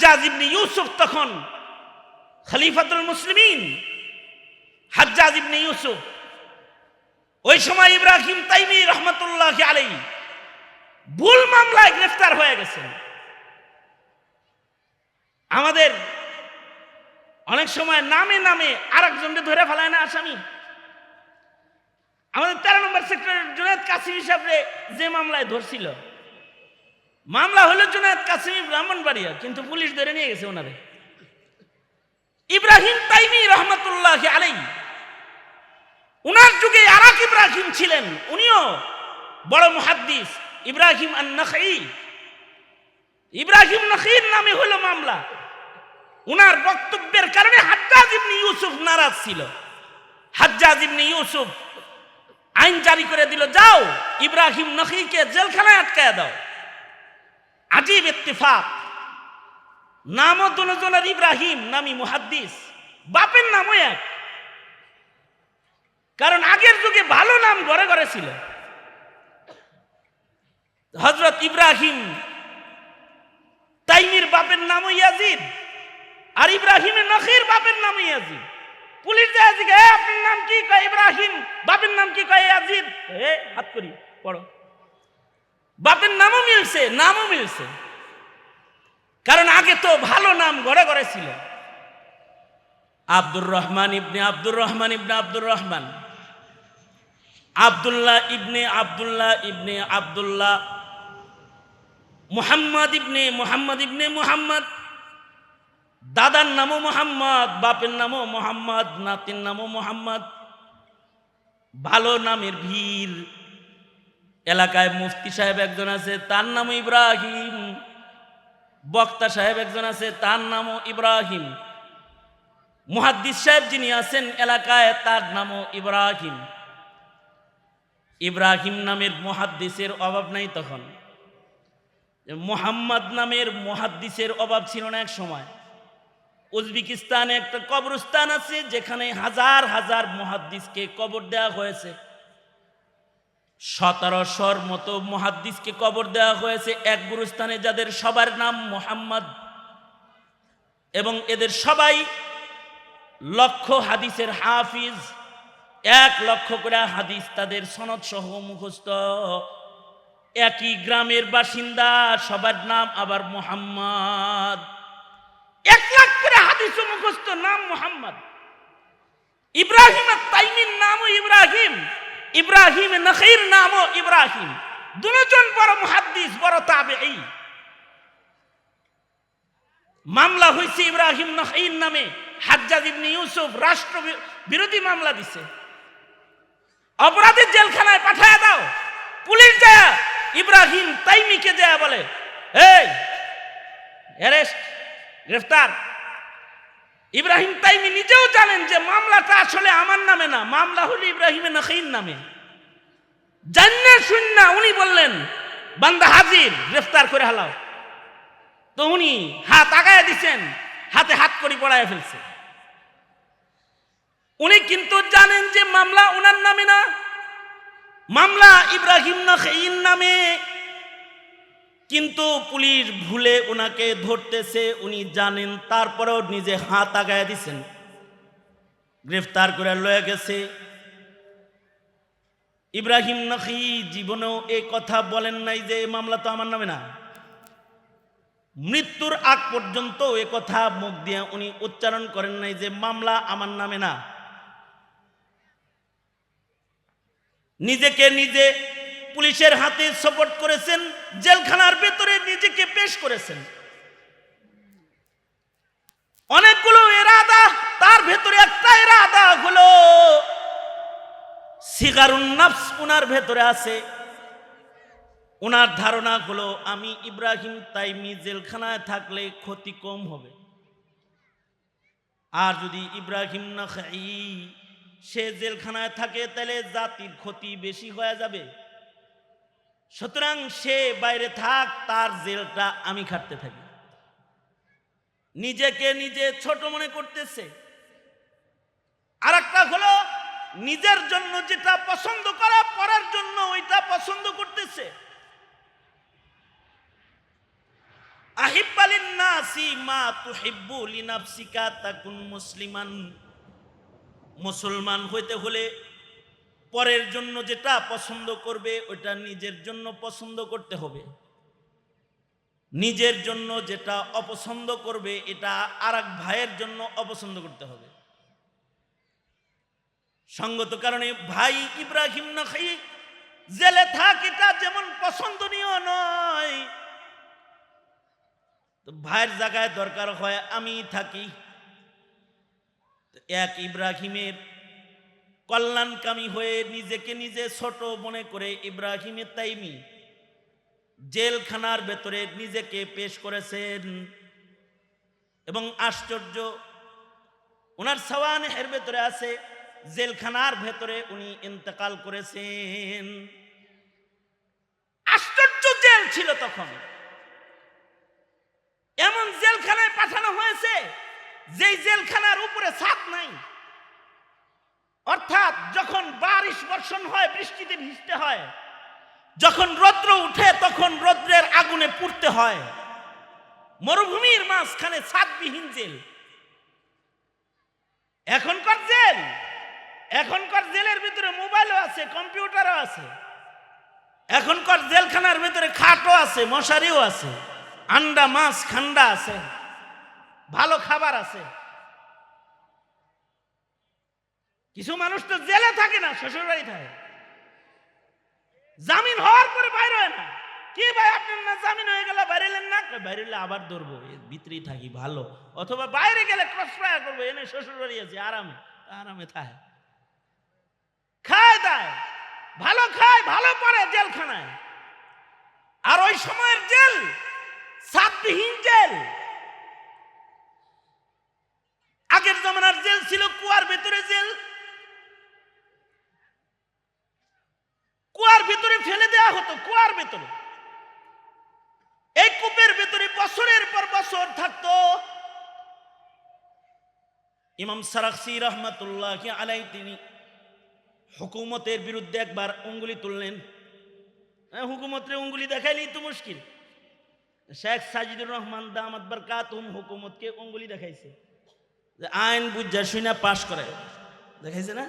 হাজ্জাজ ইবনে ইউসুফ তখন খলিফাতুল মুসলিমিন। হাজ্জাজ ইবনে ইউসুফ। ওই সময় ইব্রাহিম তাইমি রহমতুল্লাহ আলাই ভুল মামলায় গ্রেফতার হয়ে গেছেন। আমাদের অনেক সময় নামে নামে আর একজনকে ধরে ফেলায় না আসামি। আমাদের তেরো নম্বর সেক্টরের জুনায়দ কাসিম হিসাবে যে মামলায় ধরছিল। মামলা হলো জুনায়দ কাসিমি ব্রাহ্মণবাড়িয়া, কিন্তু পুলিশ ধরে নিয়ে গেছে ওনারে। ইব্রাহিম তাইমি রহমতুল্লাহ আলাই উনার যুগে আর এক ইব্রাহিম ছিলেন, উনিও বড় মুহাদ্দিস, ইব্রাহিম আন নখই ইব্রাহিম নখীর নামে হলো মামলা। উনার বক্তব্যের কারণে হাজ্জাজ ইবনে ইউসুফ নারাজ ছিল। হাজ্জাজ ইবনে ইউসুফ আইন জারি করে দিল, যাও, ইব্রাহিম নখীকে জেলখানায় আটকায় দাও। আজীব ইত্তেফাক। নামও দুজনের ইব্রাহিম নামি মুহাদ্দিস। বাপের নামও এক। কারণ আগের যুগে ভালো নাম ঘরে ঘরে ছিল। হজরত ইব্রাহিম তাইমির বাপের নাম ইয়াজিদ আর ইব্রাহিমের নখির বাপের নাম ইয়াজিদ। পুলিশ যায় জিজ্ঞে "এ, আপনার নাম কি? কয় ইব্রাহিম। বাপের নাম কি? কয় ইয়াজিদ। এ হাত করি পড়ো। বাপের নামও মিলছে নামও মিলছে। কারণ আগে তো ভালো নাম গড়ে গড়ে ছিল। আব্দুর রহমান ইবনে আব্দুর রহমান ইবনে আব্দুর রহমান। আব্দুল্লাহ ইবনে আব্দুল্লাহ ইবনে আব্দুল্লাহ। মুহাম্মদ ইবনে মুহাম্মদ ইবনে মুহাম্মদ। দাদার নামও মোহাম্মদ, বাপের নামও মোহাম্মদ, নাতির নামও মোহাম্মদ। ভালো নামের ভিড়। এলাকায় মুফতি সাহেব একজন আছে, তার নামও ইব্রাহিম। বক্তা সাহেব একজন আছে, তার নামও ইব্রাহিম। মুহাদ্দিস সাহেব যিনি আছেন এলাকায়, তার নামও ইব্রাহিম। ইব্রাহিম নামের মুহাদ্দিসের অভাব নাই তখন। মোহাম্মদ নামের মুহাদ্দিসের অভাব ছিল না এক সময়। উজবেকিস্তানে একটা কবরস্থান আছে, যেখানে হাজার হাজার মুহাদ্দিসকে কবর দেওয়া হয়েছে। সতেরোশোর মতো মুহাদ্দিসকে কবর দেওয়া হয়েছে এক গুরুস্থানে যাদের সবার নাম মোহাম্মদ। এবং এদের সবাই লক্ষ হাদিসের হাফিজ, এক লক্ষ করে হাদিস তাদের সনদ সহ মুখস্থ। একই গ্রামের বাসিন্দা, সবার নাম আবার মোহাম্মদ। এক লাখ করে হাদিস মুখস্থ, নাম মোহাম্মদ। ইব্রাহিম তাইমির নামও ইব্রাহিম। ইব্রাহিম নখির নামও ইব্রাহিম। দুজন বড় মুহাদ্দিস, বড় তাবে মামলা হয়েছে ইব্রাহিম নখির নামে। হাজ্জাজ ইবনে ইউসুফ রাষ্ট্র বিরোধী মামলা দিছে। অপরাধীর জেলখানায় পাঠায় দাও। পুলিশ যায় ইব্রাহিম তাইমিকে যায় বলে, এই, অ্যারেস্ট, গ্রেফতার। ইব্রাহিম তাইমি নিজেও জানেন যে মামলাটা আসলে আমার নামে না, মামলা হলো ইব্রাহিমের নখির নামে। জান্নে শূন্য উনি বললেন, বান্দা হাজির, গ্রেফতার করে হালাও। তো উনি হাত আগায় দিছেন, হাতে হাত করি পড়ায় ফেলছে। উনি কিন্তু জানেন যে মামলা ওনার নামে না, মামলা ইব্রাহিম নখির নামে। কিন্তু পুলিশ ভুলে ওনাকে ধরতেছে, উনি জানেন, তারপরেও নিজে হাত আগায় দিছেন। গ্রেফতার করে লয়ে গেছে। ইব্রাহিম নখি জীবনেও এই কথা বলেন নাই যে মামলা তো আমার নামে না। মৃত্যুর আগ পর্যন্ত এ কথা মুখ দিয়ে উনি উচ্চারণ করেন নাই যে, মামলা আমার নামে না। নিজেকে নিজে পুলিশের হাতে সাপোর্ট করেছেন, জেলখানার ভেতরে নিজেকে পেশ করেছেন। অনেকগুলো এরাদা, তার ভেতরে একটা এরাদা হলো, সিগারুন নাফস ওনার ভেতরে আছে। ওনার ধারণা হলো, আমি ইব্রাহিম তাইমি জেলখানায় থাকলে ক্ষতি কম হবে। আর যদি ইব্রাহিম না খাই সে জেলখানায় থাকে, তাহলে জাতির ক্ষতি বেশি হয়ে যাবে। সুতরাং সে বাইরে থাক, তার জেলটা আমি খাটতে থাকি। নিজেকে নিজে ছোট মনে করতেছে। আর একটা হলো, নিজের জন্য যেটা পছন্দ করা পড়ার জন্য ওইটা পছন্দ করতেছে। মুসলিমান। মুসলমান হইতে হলে পরের জন্য যেটা পছন্দ করবে, ওটা নিজের জন্য পছন্দ করতে হবে। নিজের জন্য যেটা অপছন্দ করবে, এটা আর ভাইয়ের জন্য অপছন্দ করতে হবে। সঙ্গত কারণে ভাই ইব্রাহিম নখাই জেলে থাক এটা যেমন পছন্দনীয় নয়। ভাইয়ের জায়গায় দরকার হয়, আমি থাকি। এক ইব্রাহিমের কল্যাণকামী হয়ে নিজেকে নিজে ছোট মনে করে ইব্রাহিমের তাইমি জেলখানার ভেতরে নিজেকে পেশ করেছেন। এবং আশ্চর্য ওনার সওয়ানের ভেতরে আছে, জেলখানার ভেতরে উনি ইন্তেকাল করেছেন। আশ্চর্য জেল ছিল তখন। এমন জেলখানায় পাঠানো হয়েছে, যেই জেলখানার উপরে ছাদ নাই। অর্থাৎ যখন বারিশ বর্ষণ হয়, বৃষ্টিতে ভিজতে হয়, যখন রৌদ্র উঠে তখন রৌদ্রের আগুনে পুড়তে হয়। মরুভূমির মাঝখানে ছাদবিহীন জেল এখনকার জেল, এখনকার জেলের ভিতরে মোবাইলও আছে, কম্পিউটারও আছে। এখনকার জেলখানার ভিতরে খাটও আছে, মশারিও আছে, আন্ডা মাছ খান্ডা আছে, ভালো খাবার আছে। কিছু মানুষ তো জেলে থাকে না শ্বশুর বাড়ি থাকে। জামিন হওয়ার পরে বাইরে হয় না। কি ভাই আপনার না জামিন হয়ে গেলে বাইরে এলেন না? কই, বাইরে এলে আবার ধরবো ভিতরেই থাকি ভালো। অথবা বাইরে গেলে ক্রস ফায়ার করব এনে শ্বশুর বাড়ি আছে আরামে আরামে থাকে। খায় দায় ভালো খায় ভালো পড়ে জেলখানায়। আর ওই সময়ের জেল সাতবিহীন জেল। আগের জমানার জেল ছিল কুয়ার ভেতরে জেল। কুয়ার ভিতরে ফেলে দেওয়া হতো কুয়ার ভেতরে। এই কূপের ভেতরে বছরের পর বছর থাকতো। ইমাম সারাকসি রহমতুল্লাহ আলাই তিনি হুকুমতের বিরুদ্ধে একবার অঙ্গুলি তুললেন। হ্যাঁ, হুকুমতের অঙ্গুলি দেখাইলেই তো মুশকিল। শেখ সাজিদুর রহমান দামাত বরকাতুম হুকুমতকে অঙ্গুলি দেখাইছে। আইন বুঝা শুনা পাশ করে দেখাইছে না?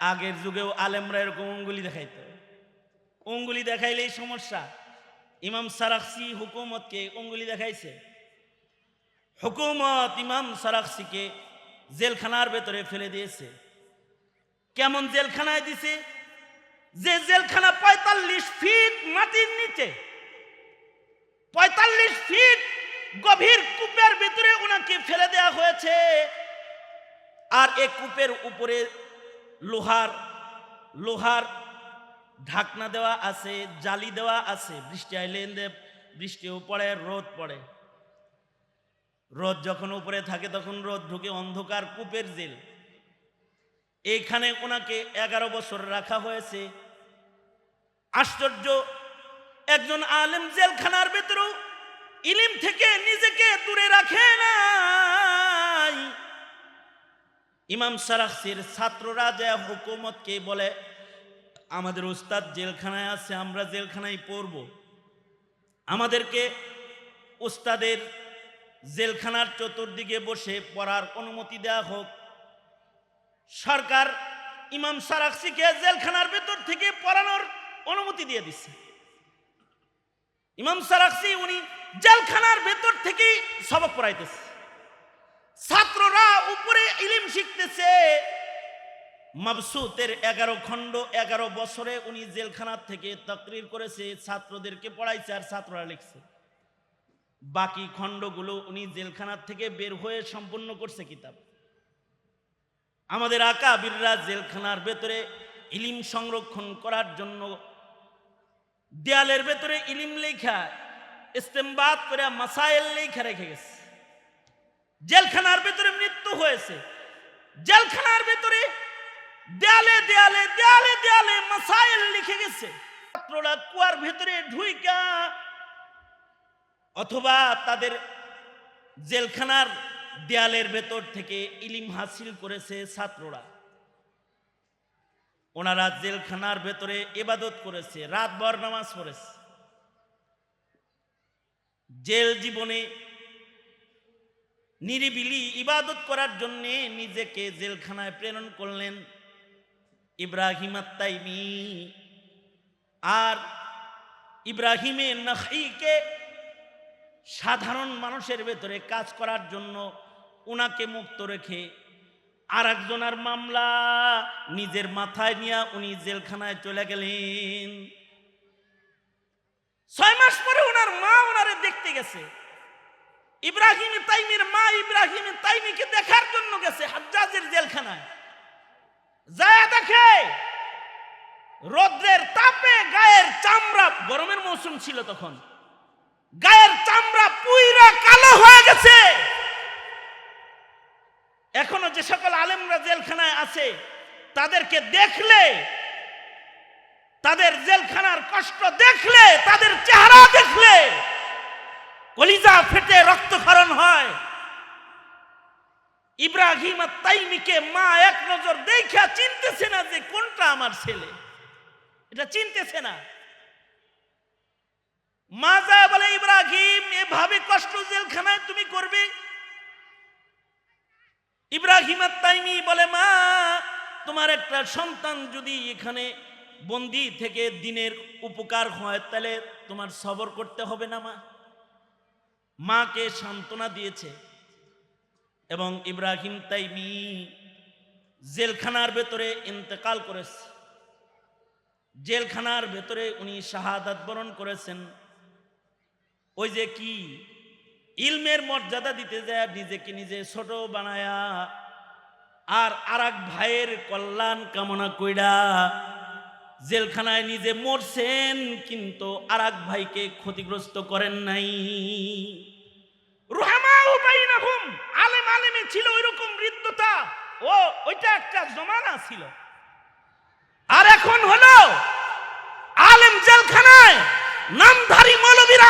আগের যুগেও আলেমরা এরকম অঙ্গুলি দেখাইতো। অঙ্গুলি দেখাইলেই সমস্যা। ইমাম সারাকসি হুকুমতকে অঙ্গুলি দেখাইছে। হুকুমত ইমাম সারাকসিকে জেলখানার ভেতরে ফেলে দিয়েছে। কেমন জেলখানায় দিছে? যে জেলখানা পঁয়তাল্লিশ ফিট মাটির নিচে, পঁয়তাল্লিশ ফিট গভীর কূপের ভিতরে ওনাকে ফেলে দেওয়া হয়েছে। আর এই কূপের উপরে লোহার লোহার ঢাকনা দেওয়া আছে, জালি দেওয়া আছে, বৃষ্টি আইলে বৃষ্টিও পড়ে রোদ পড়ে। রোদ যখন উপরে থাকে তখন রোদ ঢুকে অন্ধকার কূপের জেল। এইখানে ওনাকে এগারো বছর রাখা হয়েছে। আশ্চর্য, একজন আলেম জেলখানার ভেতরেও ইলিম থেকে নিজেকে দূরে রাখে নাই ইমাম সারাকসির ছাত্ররা যে হুকুমতকে বলে, আমাদের উস্তাদ জেলখানায় আছে, আমরা জেলখানায় পড়ব। আমাদেরকে উস্তাদের জেলখানার চতুর্দিকে বসে পড়ার অনুমতি দেওয়া হোক। সরকার ইমাম সারাকসিকে জেলখানার ভেতর থেকে পড়ানোর অনুমতি দিয়ে দিচ্ছে ইমাম সারাকসি উনি জেলখানার ভেতর থেকেই সবক পড়াইতেছে। ছাত্ররা উপরে ইলিম শিখতেছে। মাবসুতের এগারো খণ্ড, এগারো বছরে উনি জেলখানার থেকে তকরির করেছে, ছাত্রদেরকে পড়াইছে আর ছাত্ররা লিখছে। বাকি খণ্ডগুলো উনি জেলখানার থেকে বের হয়ে সম্পূর্ণ করছে কিতাব। আমাদের আকা বীররা জেলখানার ভেতরে ইলিম সংরক্ষণ করার জন্য দেয়ালের ভেতরে ইলিম লেখা, ইস্তেমবাদ করে মাসাইল লেখা রেখে গেছে। জেলখানার ভেতরে মৃত্যু হয়েছে। জেলখানার ভেতরে দেয়ালে দেয়ালে দেয়ালে দেয়ালে মাসাইল লিখে গেছে। ছাত্ররা কুয়ার ভেতরে ঢুইকা অথবা তাদের জেলখানার দেয়ালের ভেতর থেকে ইলিম হাসিল করেছে ছাত্ররা। ওনারা জেলখানার ভেতরে এবাদত করেছে, রাতভর নামাজ পড়েছে। জেল জীবনে নিরিবিলি ইবাদত করার জন্যে নিজেকে জেলখানায় প্রেরণ করলেন ইব্রাহিম আত্মাইমি আর ইব্রাহিমে নখীকে সাধারণ মানুষের ভেতরে কাজ করার জন্য উনাকে মুক্ত রেখে আর একজনের মামলা নিজের মাথায় নিয়ে উনি জেলখানায় চলে গেলেন। ছয় মাস পরে ওনার মা ওনারে দেখতে গেছে। ইব্রাহিম তাইমির মা ইব্রাহিম তাইমিকে দেখার জন্য গেছে হাজ্জাজের জেলখানায়। যায় দেখে রৌদ্রের তাপে গায়ের চামড়া, গরমের মৌসুম ছিল তখন, গায়ের চামড়া পুইরা কালো হয়ে গেছে। এখনও যে সকল আলেমরা জেলখানায় আছে, তাদেরকে দেখলে, তাদের জেলখানার কষ্ট দেখলে, তাদের চেহারা দেখলে কলিজা ফেটে রক্তক্ষরণ হয়। ইব্রাহিম আর তাইমিকে মা এক নজর দেখা চিনতেছে না যে কোনটা আমার ছেলে। এটা চিনতেছে না। মা যায় বলে, ইব্রাহিম, এভাবে কষ্ট জেলখানায় তুমি করবে? ইব্রাহিম আর তাইমি বলে, মা, তোমার একটা সন্তান যদি এখানে বন্দি থেকে দিনের উপকার হয়, তাহলে তোমার সবর করতে হবে না মা। মাকে সান্ত্বনা দিয়েছে। এবং ইব্রাহিম তাইমি জেলখানার ভেতরে ইন্তেকাল করেছে। জেলখানার ভেতরে উনি শাহাদাত বরণ করেছেন। ওই যে কি ইলমের মর্যাদা দিতে যায়, নিজেকে নিজে ছোট বানায়া, আর আরেক ভাইয়ের কল্যাণ কামনা কইরা জেলখানায় নিজে মরছেন, কিন্তু আরেক ভাইকে ক্ষতিগ্রস্ত করেন নাই। আলেম আলেমে ছিল ওইরকম ও, ওইটা একটা জমানা ছিল। আর এখন হলো আলেম জেলখানায়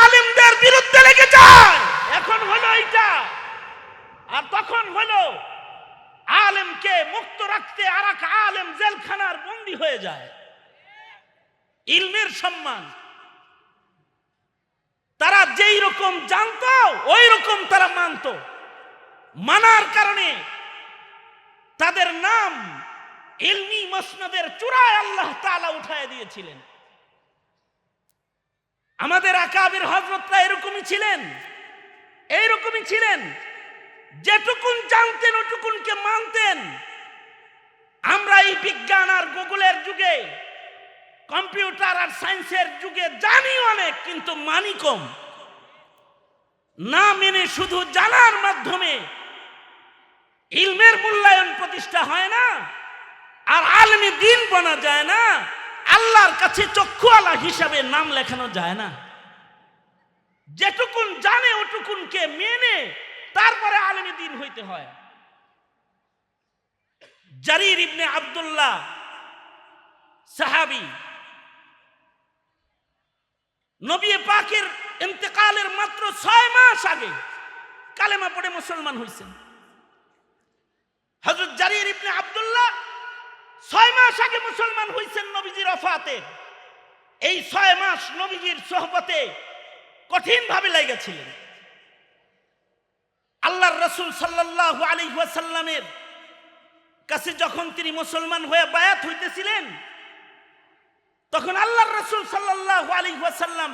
আলেমদের বিরুদ্ধে এখন হলো এইটা। আর তখন হলো আলেমকে মুক্ত রাখতে আর এক আলেম জেলখানার বন্দী হয়ে যায়। ইলমের সম্মান। তারা যেই রকম জানতো, ওই রকম তারা মানত। মানার কারণে তাদের নাম ইলমি মসনদের চূড়ায় আল্লাহ তালা উঠায় দিয়েছিলেন। আমাদের আকাবির হজরতরা এরকমই ছিলেন, এইরকমই ছিলেন। যেটুকুন জানতেন, ওটুকুনকে মানতেন। আমরা এই বিজ্ঞান আর গুগলের যুগে কম্পিউটার আর সায়েন্সের যুগে জানি অনেক, কিন্তু মানি কম। না মেনে শুধু জানার মাধ্যমে ইলমের মূল্যায়ন প্রতিষ্ঠা হয় না, আর আলমী দিন বনা যায় না, আল্লাহর কাছে চক্ষুওয়ালা হিসাবে নাম লেখানো যায় না। যেটুকুন জানে ওটুকুনকে মেনে তারপরে আলমী দিন হইতে হয়। জারির ইবনে আব্দুল্লাহ সাহাবি নবী পাকের ইন্তেকালের মাত্র ছয় মাস আগে কালেমা পড়ে মুসলমান হয়েছেন হজরত জারির ইবনে আব্দুল্লাহ ছয় মাস আগে মুসলমান হয়েছেন নবীজির অফাতে এই ছয় মাস নবীজির সোহবতে কঠিন ভাবে লেগেছিলেন আল্লাহর রসুল সাল্লাল্লাহু আলাইহি ওয়াসাল্লামের কাছে যখন তিনি মুসলমান হয়ে বায়াত হইতেছিলেন তখন আল্লাহর রসুল সাল্লাল্লাহু আলাইহি ওয়াসাল্লাম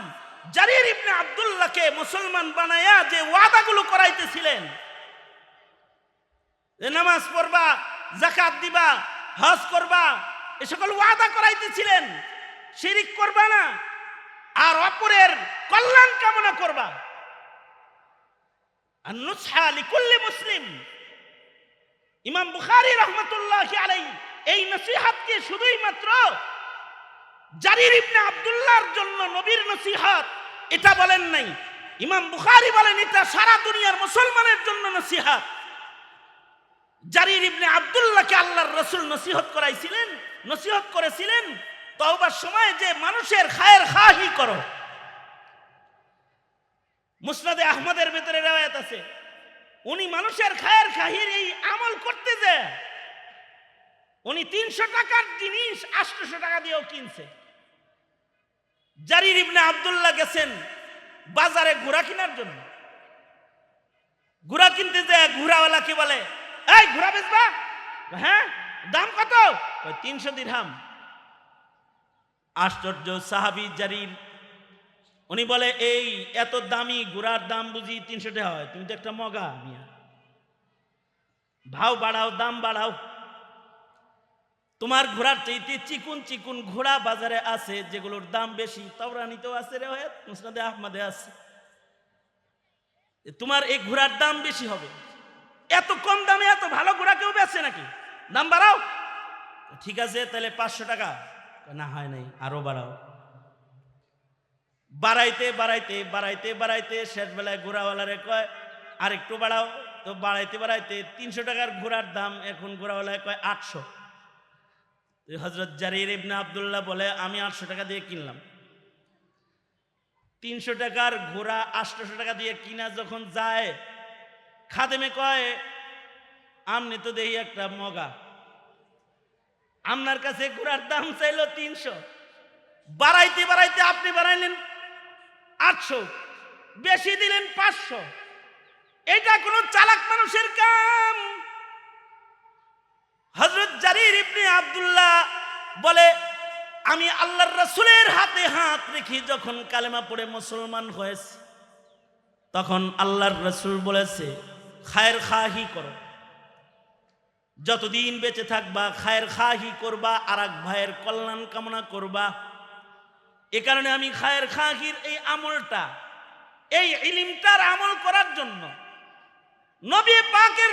জারির ইবনে আব্দুল্লাহকে মুসলমান বানায়া যে ওয়াদাগুলো করাইতেছিলেন। নামাজ পড়বা জাকাত দিবা, হজ করবা, এ সকল ওয়াদা করাইতেছিলেন। শিরিক করবা না, আর অপরের কল্যাণ কামনা করবা। আর নুসহা লিকুল্লি মুসলিম। ইমাম বুখারী রহমতুল্লাহ আলাই এই নসিহাতকে শুধুই মাত্র জারির ইবনে আব্দুল্লাহর জন্য নবীর নসিহাত, এটা বলেন নাই। ইমাম বুখারী বলেন, এটা সারা দুনিয়ার মুসলমানের জন্য নসিহাত। জারির ইবনে আব্দুল্লাহকে আল্লাহর রসুল নসিহত করাইছিলেন, নসিহত করেছিলেন, তওবার সময় যে মানুষের খায়ের খাহি করো। মুসনাদে আহমদের ভেতরে রেওয়ায়ত আছে, উনি মানুষের খায়ের খাহির এই আমল করতে যে উনি তিনশো টাকার জিনিস আটশোশো টাকা দিয়েও কিনছে। জারির ইবনে আব্দুল্লাহ গেছেন বাজারে ঘোড়া কেনার জন্য। ঘোড়া কিনতে যায়, ঘোড়াওয়ালা কি বলে, এই ঘোড়া বেচবা? হ্যাঁ দাম কত? তিনশো দিরহাম। আশ্চর্য সাহাবি জারির, উনি বলে, এই এত দামি ঘোড়ার দাম বুঝি তিনশো টাকা হয়, তুমি তো একটা মগা ভাও বাড়াও, দাম বাড়াও। তোমার ঘোড়ার চাইতে চিকুন চিকুন ঘোড়া বাজারে আছে, যেগুলোর দাম বেশি। তাওরানিতেও আছে রে মুসনাদে আহমদে আছে। তোমার এই ঘোড়ার দাম বেশি হবে। এত কম দামে এত ভালো ঘোড়া কেউ বেচে নাকি? দাম বাড়াও। ঠিক আছে, তাহলে পাঁচশো টাকা। না, হয় নাই, আরও বাড়াও। বাড়াইতে বাড়াইতে বাড়াইতে বাড়াইতে শেষ বেলায় ঘোড়াওয়ালারে কয় আর একটু বাড়াও। তো বাড়াইতে বাড়াইতে তিনশো টাকার ঘোড়ার দাম এখন ঘোড়াওয়ালায় কয়, আটশো। হজরত জারির ইবনে আবদুল্লাহ বলে, আমি আটশো টাকা দিয়ে কিনলাম। তিনশো টাকার ঘোড়া আটশোশো টাকা দিয়ে কিনা যখন যায়, খাদেমে কয়, আমনি তো দেখি একটা মগা। আপনার কাছে ঘোড়ার দাম চাইলো তিনশো। বাড়াইতে বাড়াইতে আপনি বাড়াইলেন আটশো, বেশি দিলেন পাঁচশো। এটা কোনো চালাক মানুষের কাম। হজরত জারির ইবনে আবদুল্লাহ বলে, আমি আল্লাহর রসুলের হাতে হাত রেখে যখন কালেমা পড়ে মুসলমান হয়েছে, তখন আল্লাহর রসুল বলেছে, খায়ের খাহি করো। যতদিন বেঁচে থাকবা, খায়ের খাহি করবা, আর এক ভাইয়ের কল্যাণ কামনা করবা। এ কারণে আমি খায়ের খাহির এই আমলটা, এই ইলিমটার আমল করার জন্য নবী পাকের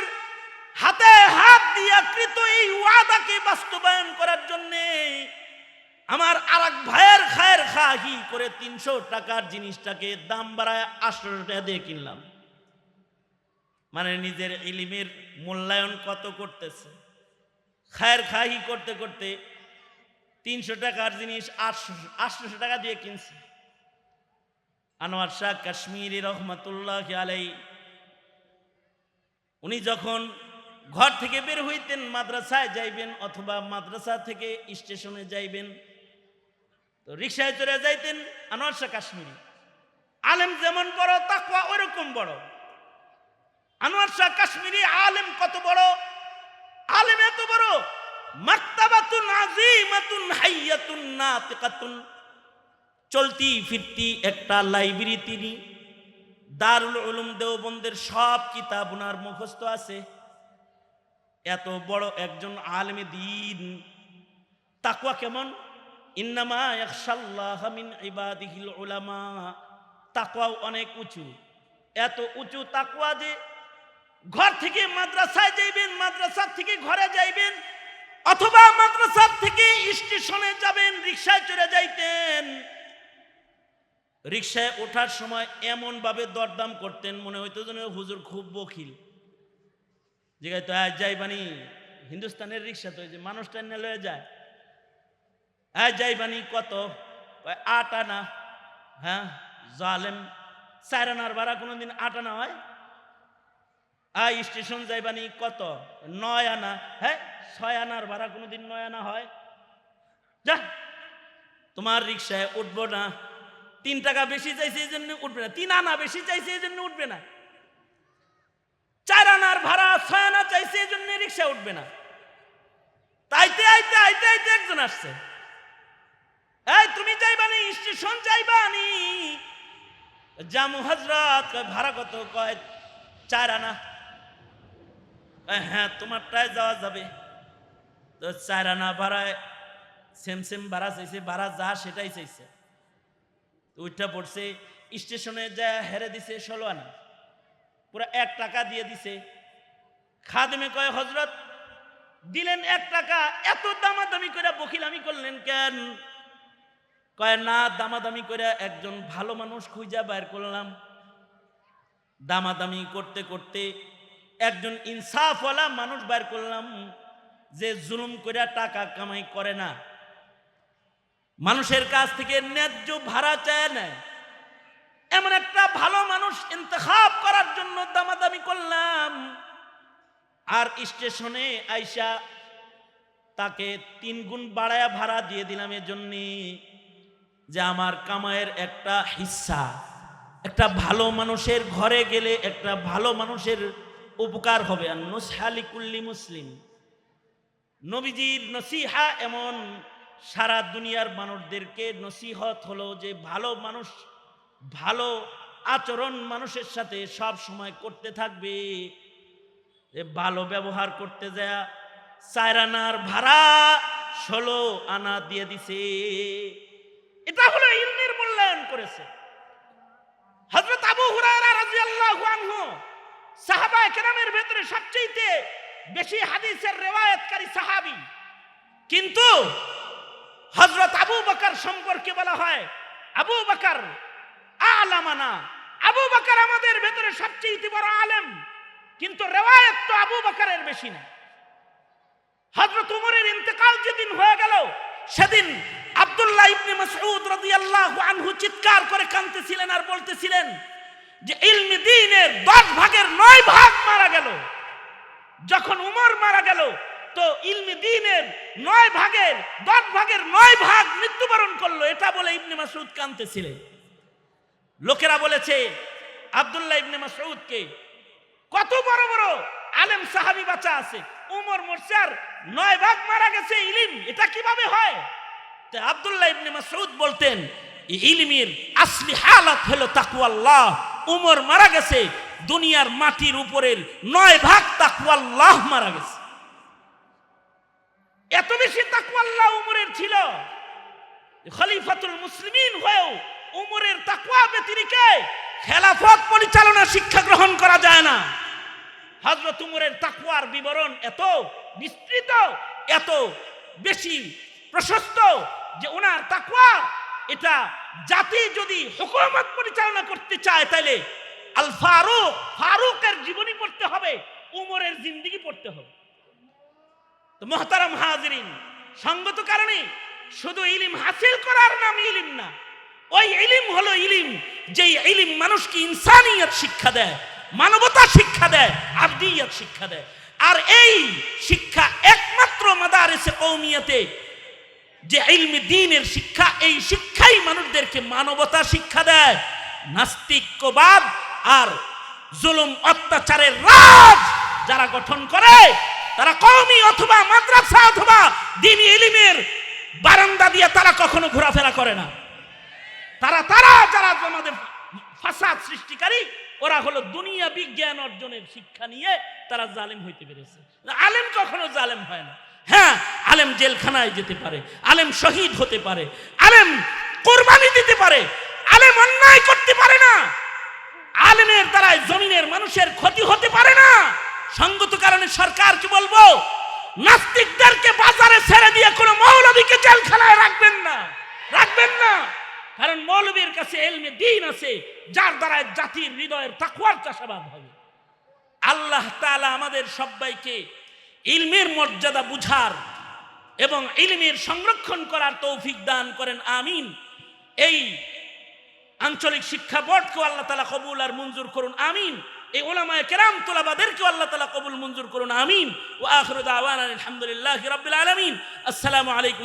হাতে হাত দিয়া কৃত এই ওয়াদাকে বাস্তবায়ন করার জন্যে আমার আর এক ভাইয়ের খায়ের খাহি করে তিনশো টাকার জিনিসটাকে দাম বাড়ায় আটশো টাকা দিয়ে কিনলাম। মানে নিজের ইলিমের মূল্যায়ন কত করতেছে? খায়ের খাহি করতে করতে তিনশো টাকার জিনিস আটশো টাকা দিয়ে কিনছে। আনোয়ার শাহ কাশ্মীরি রহমতুল্লাহ আলাই উনি যখন ঘর থেকে বের হইতেন, মাদ্রাসায় যাইবেন অথবা মাদ্রাসা থেকে স্টেশনে যাইবেন। তো রিক্সায় চড়ে যাইতেন আনোয়ার শাহ কাশ্মীরি। আলেম যেমন বড় তাকুয়া ওরকম বড়। আনোয়ার শাহ কাশ্মীরি আলেম কত বড়? আলেম এত বড়। মাক্তাবাতুন আজিমাতুন হাইয়াতুন নাতিকাতুন। চলতি ফিরতি একটা লাইব্রেরি তিনি। দারুল উলুম দেওবন্দের সব কিতাব ওনার মুখস্থ আছে। এত বড় একজন আলমে দিন। তাকুয়া কেমন? ইন্নামা ইয়াখশাল্লাহ মিন ইবাদিহিল উলামা। তাকুয়াও অনেক উঁচু। এত উঁচু তাকুয়া যে ঘর থেকে মাদ্রাসায় যাইবেন মাদ্রাসা থেকে ঘরে যাইবেন, অথবা মাদ্রাসা থেকে স্টেশনে যাবেন রিক্সায় চড়ে যাইতেন। রিক্সায় ওঠার সময় এমন ভাবে দরদাম করতেন, মনে হইতো যেন হুজুর খুব বখিল জায়গায় তো আজ যাইবানি, হিন্দুস্তানের রিক্সা তো যে মানুষটা নিয়ে লয়ে যায়। আজ যাইবানি কত? আট আনা। হ্যাঁ? জালেম চার আনার ভাড়া কোনোদিন আট আনা হয়? আই স্টেশন যাইবানি কত? নয় আনা। হ্যাঁ? ছয় আনার ভাড়া কোনোদিন নয় আনা হয়। যা, তোমার রিক্সায় উঠবো না। তিন টাকা বেশি চাইছে এই জন্য উঠবে না। তিন আনা বেশি চাইছে এই জন্য উঠবে না। চার আনার ভাড়া, ছয় আনা চাইছে, এই জন্য রিক্সা উঠবে না। তাইতে, আইতে আইতে আইতে একজন আসছে। এই, তুমি যাইবানি স্টেশন যাইবানি জামু হজরত ভাড়া কত? কয়, চার আনা। হ্যাঁ তোমারটায় যাওয়া যাবে। তো চার আনা ভাড়ায় সেম সেম ভাড়া চাইছে, ভাড়া যা সেটাই চাইছে। উঠা পড়ছে, স্টেশনে যা হেরে দিছে ষোলো আনা। পুরো এক টাকা দিয়ে দিছে। খাদেমে কয় হজরত দিলেন এক টাকা, এত দামাদামি করে বকিলামি করলেন কেন? কয়, না, দামাদামি করে একজন ভালো মানুষ খুঁজা বাইর করলাম। দামাদামি করতে করতে একজন ইনসাফওয়ালা মানুষ বাইর করলাম, যে জুলুম করে টাকা কামাই করে না। মানুষের কাছ থেকে ন্যায্য ভাড়া চায় নেয় এমন একটা ভালো মানুষ ইন্তখাব করার জন্য দামাদামি করলাম। আর স্টেশনে আইসা তাকে তিন গুণ বাড়ায়া ভাড়া দিয়ে দিলাম এজন্যে যে আমার কামায়ের একটা হিস্সা একটা ভালো মানুষের ঘরে গেলে একটা ভালো মানুষের উপকার হবে। আর নুসহালি কুল্লি মুসলিম। নবীজির নসিহা এমন সারা দুনিয়ার মানুষদেরকে নসিহত হলো যে ভালো মানুষ ভালো আচরণ মানুষের সাথে সব সময় করতে থাকবে। ভালো ব্যবহার করতে যায়। চার ভাড়া ষোলো আনা দিয়ে দিছে। এটা হলো ইলমের মূল্যায়ন করেছে। হযরত আবু হুরায়রা রাদিয়াল্লাহু আনহু সাহাবা কেরামের ভেতরে সবচেয়ে বেশি হাদিসের রেওয়ায়াতকারী সাহাবী। কিন্তু হজরত আবু বকর সম্পর্কে বলা হয়, আবু বকর আলামানা। আবু বকর আমাদের ভেতরে সবচেয়ে বড় আলেম। কিন্তু রেওয়ায়াত তো আবু বকরের বেশি না। হযরত উমরের ইন্তেকাল যেদিন হয়ে গেল, সেদিন আব্দুল্লাহ ইবনে মাসউদ রাদিয়াল্লাহু আনহু চিৎকার করে কাঁদতেছিলেন আর বলতেছিলেন যে, ইলমি দ্বীনের 10 ভাগের 9 ভাগ মারা গেল। যখন উমর মারা গেল, তো ইলমি দ্বীনের 9 ভাগের 10 ভাগের 9 ভাগ মৃত্যুবরণ করল। এটা বলে ইবনে মাসউদ কাঁদতেছিলেন। লোকেরা বলেছে, আব্দুল্লাহ ইবনে মাসউদকে কত বড় বড় আলেম সাহাবি বাঁচা আছে। উমর মোর্চার নয় ভাগ মারা গেছে ইলিম, এটা কীভাবে হয়? তো আব্দুল্লাহ ইবনে মাসউদ বলতেন এই আসলি হালাত হলো তাকওয়াল্লাহ। উমর মারা গেছে, দুনিয়ার মাটির উপরের নয় ভাগ তাকওয়াল্লাহ মারা গেছে। এত বেশি তাকওয়াল্লাহ উমরের ছিল। খলিফাতুল মুসলিমিন হয়েও উমরের তাকওয়া ব্যতিরিকে খেলাফত পরিচালনা শিক্ষা গ্রহণ করা যায় না। হজরত উমরের তাকওয়ার বিবরণ এত বিস্তৃত, এত বেশি প্রশস্ত যে ওনার তাকওয়া, এটা জাতি যদি হুকুমত পরিচালনা করতে চায় তাহলে আল ফারুক, ফারুকের জীবনী পড়তে হবে, উমরের জিন্দিগি পড়তে হবে। তো মহতারাম হাজরিন, সঙ্গত কারণে শুধু ইলিম হাসিল করার নাম ইলিম না ওই ইলিম হলো ইলিম যে ইলিম মানুষকে ইনসানিয়ত শিক্ষা দেয়, মানবতা শিক্ষা দেয়, আবদিয়ত শিক্ষা দেয়। আর এই শিক্ষা একমাত্র মাদারেসে কৌমিয়াতে যে ইলমি দিনের শিক্ষা, এই শিক্ষাই মানুষদেরকে মানবতা শিক্ষা দেয়। নাস্তিক্যবাদ আর জুলুম অত্যাচারের রাজ যারা গঠন করে, তারা কওমি অথবা মাদ্রাসা অথবা দিনী ইলিমের বারান্দা দিয়ে তারা কখনো ঘোরাফেরা করে না। তারা তারা যারা আমাদের ফাসাদ সৃষ্টিকারী, ওরা হলো দুনিয়া বিজ্ঞান অর্জনের শিক্ষা নিয়ে তারা জালেম হইতে পেরেছে আলেম কখনো জালেম হয় না। হ্যাঁ আলেম জেলখানায় যেতে পারে, আলেম শহীদ হতে পারে, আলেম কোরবানি দিতে পারে, আলেম অন্যায় করতে পারে না। আলেমের দ্বারাই জমিনের মানুষের ক্ষতি হতে পারে না। সঙ্গত কারণে সরকারকে বলব? নাস্তিকদেরকে বাজারে ছেড়ে দিয়ে কোনো মৌলবীকে জেলখানায় রাখবেন না। রাখবেন না। কারণ মৌলবীর কাছে এলমে দিন আছে, যার দ্বারা জাতির হৃদয়ের তাকুয়ার চাষাবাদ হবে। আল্লাহ তালা আমাদের সবাইকে ইলমের মর্যাদা বুঝার এবং ইলমের সংরক্ষণ করার তৌফিক দান করেন, আমিন। এই আঞ্চলিক শিক্ষা বোর্ডকেও আল্লাহ তালা কবুল আর মঞ্জুর করুন, আমিন। এই ওলামায় কেরাম তোলাবাদেরকেও আল্লাহ তালা কবুল মঞ্জুর করুন, আমিন। ও আখরুদ আওয়ান আলহামদুলিল্লাহ রবিল আলমিন। আসসালামু আলাইকুম।